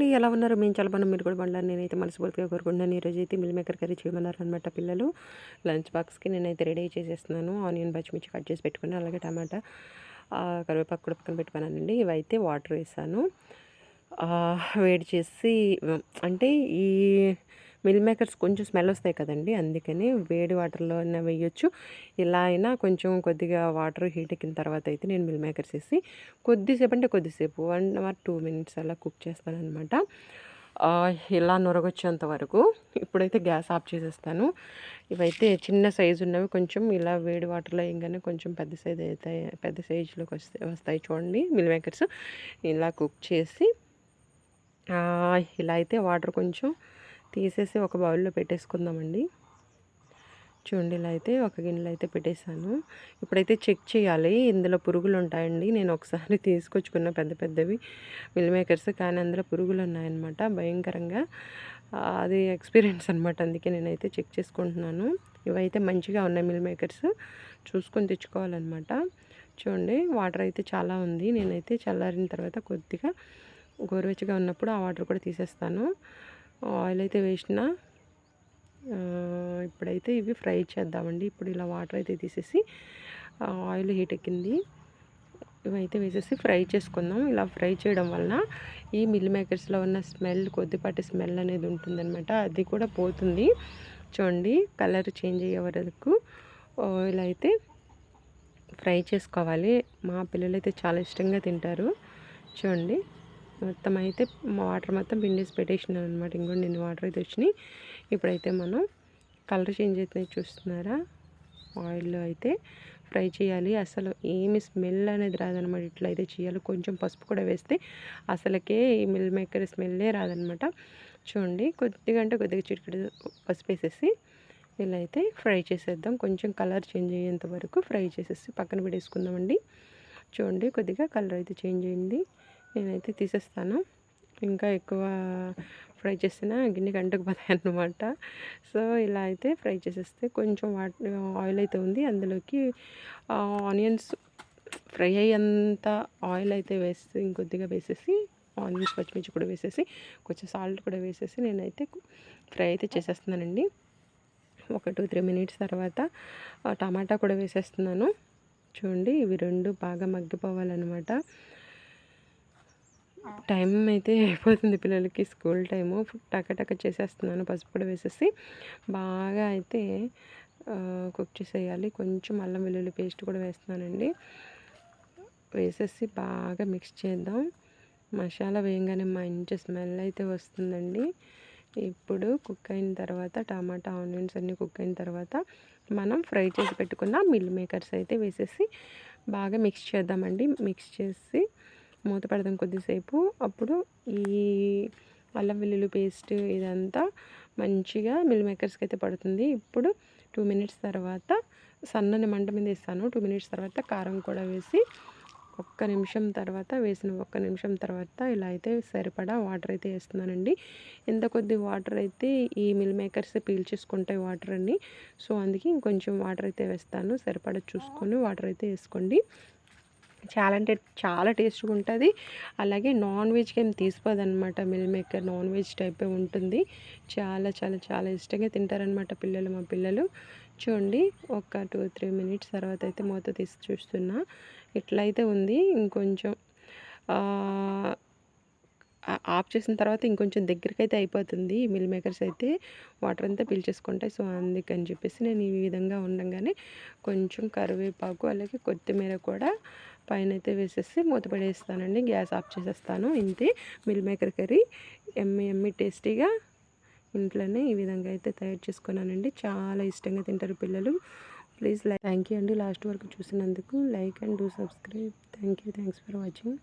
అండి ఎలా ఉన్నారు? మేము చాలా బాగున్నాం. మీరు కూడా బాగున్నారు నేనైతే మనస్ఫూర్తిగా కోరుకుంటున్నాను. ఈరోజు అయితే మిల్ మేకర్ కర్రీ చేయమన్నారు అనమాట పిల్లలు. లంచ్ బాక్స్కి నేనైతే రెడీ చేసేస్తున్నాను. ఆనియన్ పచ్చిమిర్చి కట్ చేసి పెట్టుకుని అలాగే టమాటా కరివేపాకు కూడా పక్కన పెట్టుకున్నానండి. ఇవైతే వాటర్ వేసాను. వేడి చేసి అంటే ఈ మిల్ మేకర్స్ కొంచెం స్మెల్ వస్తాయి కదండి అందుకని వేడి వాటర్లో అయినా వేయొచ్చు. ఇలా అయినా కొంచెం కొద్దిగా వాటర్ హీట్ ఎక్కిన తర్వాత అయితే నేను మిల్ మేకర్స్ వేసి కొద్దిసేపు అంటే కొద్దిసేపు వన్ అవర్ టూ మినిట్స్ అలా కుక్ చేస్తానమాట ఇలా నొరగొచ్చేంత వరకు ఇప్పుడైతే గ్యాస్ ఆఫ్ చేసేస్తాను. ఇవైతే చిన్న సైజు ఉన్నవి కొంచెం ఇలా వేడి వాటర్లో వేయగానే కొంచెం పెద్ద సైజ్ అవుతాయి పెద్ద సైజులోకి వస్తాయి వస్తాయి చూడండి మిల్ మేకర్స్. ఇలా కుక్ చేసి ఇలా అయితే వాటర్ కొంచెం తీసేసి ఒక బౌల్లో పెట్టేసుకుందామండి. చూడండి ఇలా అయితే ఒక గిన్నెలో అయితే పెట్టేశాను. ఇప్పుడైతే చెక్ చేయాలి ఇందులో పురుగులు ఉంటాయండి. నేను ఒకసారి తీసుకొచ్చుకున్న పెద్ద పెద్దవి మిల్ మేకర్స్ కానీ అందులో పురుగులు ఉన్నాయన్నమాట భయంకరంగా. అది ఎక్స్పీరియన్స్ అనమాట అందుకే నేనైతే చెక్ చేసుకుంటున్నాను. ఇవైతే మంచిగా ఉన్నాయి మిల్ మేకర్స్ చూసుకొని తెచ్చుకోవాలన్నమాట. చూడండి వాటర్ అయితే చాలా ఉంది. నేనైతే చల్లారిన తర్వాత కొద్దిగా గోరువెచ్చగా ఉన్నప్పుడు ఆ వాటర్ కూడా తీసేస్తాను. ఆయిల్ అయితే వేసిన ఇప్పుడైతే ఇవి ఫ్రై చేద్దామండి. ఇప్పుడు ఇలా వాటర్ అయితే తీసేసి ఆయిల్ హీట్ ఎక్కింది. ఇవైతే వేసేసి ఫ్రై చేసుకుందాం. ఇలా ఫ్రై చేయడం వలన ఈ మిల్ మేకర్స్లో ఉన్న స్మెల్ కొద్దిపాటి స్మెల్ అనేది ఉంటుందన్నమాట. అది కూడా పోతుంది. చూడండి కలర్ చేంజ్ అయ్యే వరకు ఇలా అయితే ఫ్రై చేసుకోవాలి. మా పిల్లలు అయితే చాలా ఇష్టంగా తింటారు. చూడండి. మొత్తం అయితే వాటర్ మొత్తం పిండేసి పెట్టేసినాను అనమాట ఇంకోటి నేను వాటర్ అయితే వచ్చినాయి. ఇప్పుడైతే మనం కలర్ చేంజ్ అయితే చూస్తున్నారా? ఆయిల్లో అయితే ఫ్రై చేయాలి. అసలు ఏమి స్మెల్ అనేది రాదనమాట ఇట్లా అయితే చేయాలి. కొంచెం పసుపు కూడా వేస్తే అసలుకే ఈ మిల్ మేకర్ స్మెల్లే రాదనమాట చూడండి కొద్దిగా అంటే కొద్దిగా చిటికడి పసుపు వేసేసి ఇలా అయితే ఫ్రై చేసేద్దాం. కొంచెం కలర్ చేంజ్ అయ్యేంత వరకు ఫ్రై చేసేసి పక్కన పెట్టేసుకుందామండి. చూడండి కొద్దిగా కలర్ అయితే చేంజ్ అయింది. నేనైతే తీసేస్తాను. ఇంకా ఎక్కువ ఫ్రై చేసిన గంటకు అంటుకుపోతాయి అన్నమాట. సో ఇలా అయితే ఫ్రై చేసేస్తే కొంచెం వాటి ఆయిల్ అయితే ఉంది. అందులోకి ఆనియన్స్ ఫ్రై అయ్యేంత ఆయిల్ అయితే వేసి ఇంకొద్దిగా వేసేసి ఆనియన్స్ పచ్చిమిర్చి కూడా వేసేసి కొంచెం సాల్ట్ కూడా వేసేసి నేనైతే ఫ్రై అయితే చేసేస్తున్నానండి. ఒక టూ త్రీ మినిట్స్ తర్వాత టమాటా కూడా వేసేస్తున్నాను. చూడండి ఇవి రెండు బాగా మగ్గిపోవాలన్నమాట. టైం అయితే అయిపోతుంది పిల్లలకి స్కూల్ టైము. టక టక చేసేస్తున్నాను పసుపు కూడా వేసేసి. బాగా అయితే కుక్ చేసేయాలి. కొంచెం అల్లం వెల్లుల్లి పేస్ట్ కూడా వేస్తున్నానండి. వేసేసి బాగా మిక్స్ చేద్దాం. మసాలా వేయంగానే మంచి స్మెల్ అయితే వస్తుందండి. ఇప్పుడు కుక్ అయిన తర్వాత టమాటా ఆనియన్స్ అన్నీ కుక్ అయిన తర్వాత మనం ఫ్రై చేసి పెట్టుకున్న మిల్ మేకర్స్ అయితే వేసేసి బాగా మిక్స్ చేద్దామండి. మిక్స్ చేసి మూత పెడదాం కొద్దిసేపు. అప్పుడు ఈ అల్లం వెల్లుల్లి పేస్ట్ ఇదంతా మంచిగా మిల్ మేకర్స్కి అయితే పడుతుంది. ఇప్పుడు టూ మినిట్స్ తర్వాత సన్నని మంట మీద వేస్తాను. టూ మినిట్స్ తర్వాత కారం కూడా వేసి ఒక్క నిమిషం తర్వాత వేసిన ఒక్క నిమిషం తర్వాత ఇలా అయితే సరిపడా వాటర్ అయితే వేస్తున్నానండి. ఎంత కొద్ది వాటర్ అయితే ఈ మిల్ మేకర్స్ పీల్చేసుకుంటాయి వాటర్ అన్ని. సో అందుకే ఇంకొంచెం వాటర్ అయితే వేస్తాను. సరిపడా చూసుకొని వాటర్ అయితే వేసుకోండి. చాలా అంటే చాలా టేస్ట్గా ఉంటుంది అలాగే నాన్ వెజ్కి ఏం తీసుకోదనమాట మిల్ మేకర్ నాన్ వెజ్ టైపే ఉంటుంది. చాలా చాలా చాలా ఇష్టంగా తింటారనమాట పిల్లలు మా పిల్లలు. చూడండి ఒక టూ త్రీ మినిట్స్ తర్వాత అయితే మూత తీసి చూస్తున్నా. ఇట్లయితే ఉంది ఇంకొంచెం ఆఫ్ చేసిన తర్వాత ఇంకొంచెం దగ్గరికి అయితే అయిపోతుంది. మిల్ మేకర్స్ అయితే వాటర్ అంతా పీల్చేసుకుంటాయి. సో అందుకని చెప్పేసి నేను ఈ విధంగా ఉండగానే కొంచెం కరివేపాకు అలాగే కొత్తిమీర కూడా పైన అయితే వేసేసి మూత పడేస్తానండి. గ్యాస్ ఆఫ్ చేసేస్తాను. ఇంతే మిల్ మేకర్ కర్రీ ఎమ్మి ఎమ్మి టేస్టీగా ఇంట్లోనే ఈ విధంగా అయితే తయారు చేసుకున్నానండి. చాలా ఇష్టంగా తింటారు పిల్లలు. ప్లీజ్ లైక్ థ్యాంక్ యూ అండి. లాస్ట్ వరకు చూసినందుకు like and do subscribe. Thank you thanks for watching.